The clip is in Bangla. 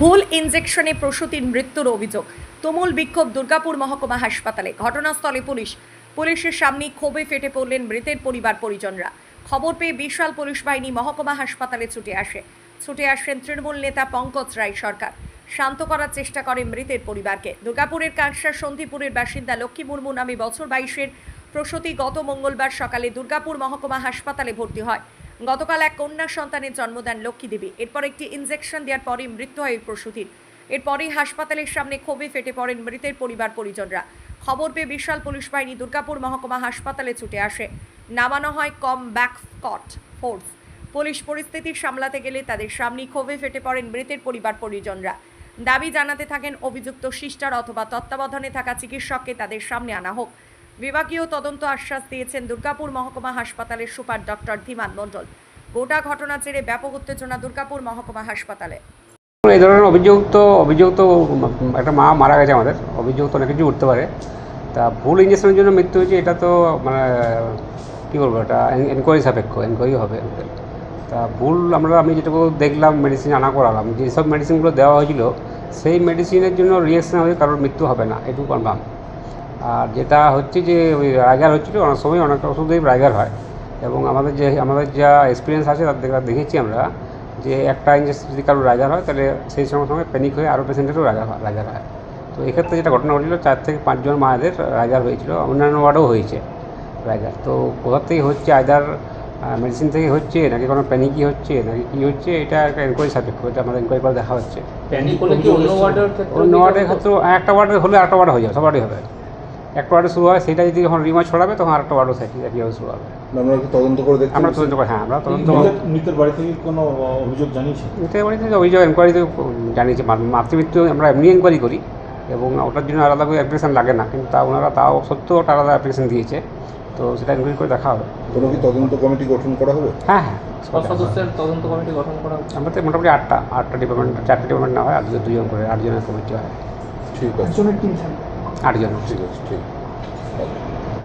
ভুল ইনজেকশনে প্রসূতির মৃত্যুর অভিযোগ। তুমুল বিক্ষোভ দুর্গাপুর মহকুমা হাসপাতালে। ঘটনাস্থলে পুলিশ। পুলিশের সামনে ক্ষোভে ফেটে পড়লেন মৃতের পরিবার পরিজনরা। খবর পেয়ে বিশাল পুলিশ বাহিনী মহকুমা হাসপাতালে ছুটে আসে। ছুটে আসেন তৃণমূল নেতা পঙ্কজ রায় সরকার। শান্ত করার চেষ্টা করে মৃতের পরিবারকে। দুর্গাপুরের কাঁকসার সন্ধিপুরের বাসিন্দা লক্ষ্মী মুর্মু নামে বছর বাইশের প্রসূতি গত মঙ্গলবার সকালে দুর্গাপুর মহকুমা হাসপাতালে ভর্তি হয়। গতকাল এক কন্যা সন্তানের জন্ম দেন লক্ষ্মী দেবী। এরপর একটি ইনজেকশন দেওয়ার পরই মৃত্যু হয় প্রসূতির এরপরই হাসপাতালের সামনে ক্ষোভে ফেটে পড়েন মৃতের পরিবার পরিজনরা। খবর পেয়ে বিশাল পুলিশ বাহিনী দুর্গাপুর মহকুমা হাসপাতালে ছুটে আসে। নামানো হয় কম ব্যাক স্কট ফোর্স। পুলিশ পরিস্থিতি সামলাতে গেলে তাদের সামনেই ক্ষোভে ফেটে পড়েন মৃতের পরিবার পরিজনরা। দাবি জানাতে থাকেন অভিযুক্ত সিস্টার অথবা তত্ত্বাবধানে থাকা চিকিৎসককে তাদের সামনে আনা হোক। বিভাগীয় তদন্ত আশ্বাস দিয়েছেন দুর্গাপুর মহকুমা হাসপাতালের সুপার ডক্টর ধীমান মণ্ডল। গোটা ঘটনা ছেড়ে ব্যাপক উত্তেজনা দুর্গাপুর মহকুমা হাসপাতালে। এই ধরনের অভিযোগ তো অভিযোগ তো একটা মা মারা গেছে আমাদের। অভিযোগ তো অনেক কিছু উঠতে পারে। তা ভুল ইঞ্জেকশনের জন্য মৃত্যু হয়েছে, এটা তো মানে কী বলব, এটা এনকোয়ারি সাপেক্ষ এনকোয়ারি হবে। তা ভুল আমরা, আমি যেটুকু দেখলাম মেডিসিন আনা করালাম, যেসব মেডিসিনগুলো দেওয়া হয়েছিল, সেই মেডিসিনের জন্য রিয়েকশন হবে কারোর মৃত্যু হবে না, এটুকু কনফার্ম আর যেটা হচ্ছে যে ওই রাইগার হচ্ছিল অনেক সময় অনেক ওষুধেই রাইগার হয়। এবং আমাদের যে আমাদের যা এক্সপিরিয়েন্স আছে তার দেখা দেখেছি আমরা যে একটা ইঞ্জেকশন যদি কারোর রাইগার হয় তাহলে সেই সঙ্গে সঙ্গে প্যানিক হয়ে আরও পেশেন্টেরও রাইগার হয় রাইগার হয়। তো এক্ষেত্রে যেটা ঘটনা ঘটেছিল চার থেকে পাঁচজন মায়েদের রাইগার হয়েছিল অন্যান্য ওয়ার্ডেও হয়েছে রাইগার তো কোথার থেকে হচ্ছে আইদার মেডিসিন থেকে হচ্ছে নাকি কোনো প্যানিকই হচ্ছে নাকি কী হচ্ছে এটা একটা এনকোয়ারি সাপেক্ষ এটা আমাদের এনকোয়ারি করে দেখা হচ্ছে। প্যানিক হলে অন্য ওয়ার্ডের ক্ষেত্রে অন্য ওয়ার্ডের ক্ষেত্রে একটা ওয়ার্ডে হলে আরেকটা ওয়ার্ডে হয়ে যাবে সবারই হবে। একটা ওয়ার্ডে শুরু হয় সেটা যদি যখন রিমার্চ ছড়াবে তখন আরেকটা ওয়ার্ডও থাকি একইভাবে শুরু হবে। আপনারা কি তদন্ত করে আমরা তদন্ত করি হ্যাঁ আমরা তদন্ত মৃতের- মৃতের বাড়ি থেকে কোনো অভিযোগ জানিয়েছে? নিতে পারি যে অভিযোগ এনকোয়ারিতে জানিয়েছি। মা- মাতৃমৃত্যু আমরা এমনি এনকোয়ারি করি এবং ওটার জন্য আলাদা করে অ্যাপ্লিকেশন লাগে না কিন্তু তা ওনারা তাও সত্ত্বেও ওটা আলাদা অ্যাপ্লিকেশন দিয়েছে। তো সেটা এনকোয়ারি করে দেখা হবে। কোনো কি তদন্ত কমিটি গঠন করা হবে? হ্যাঁ হ্যাঁ। ছ সদস্যের তদন্ত কমিটি গঠন করা হচ্ছে। আমাদের মোটামুটি আটটা আটটা ডিপার্টমেন্ট চারটে ডিপার্টমেন্ট না হয় আর দুজন দুজন করে আটজনের কমিটি হয়। ঠিক আছে। আছে ঠিক আছে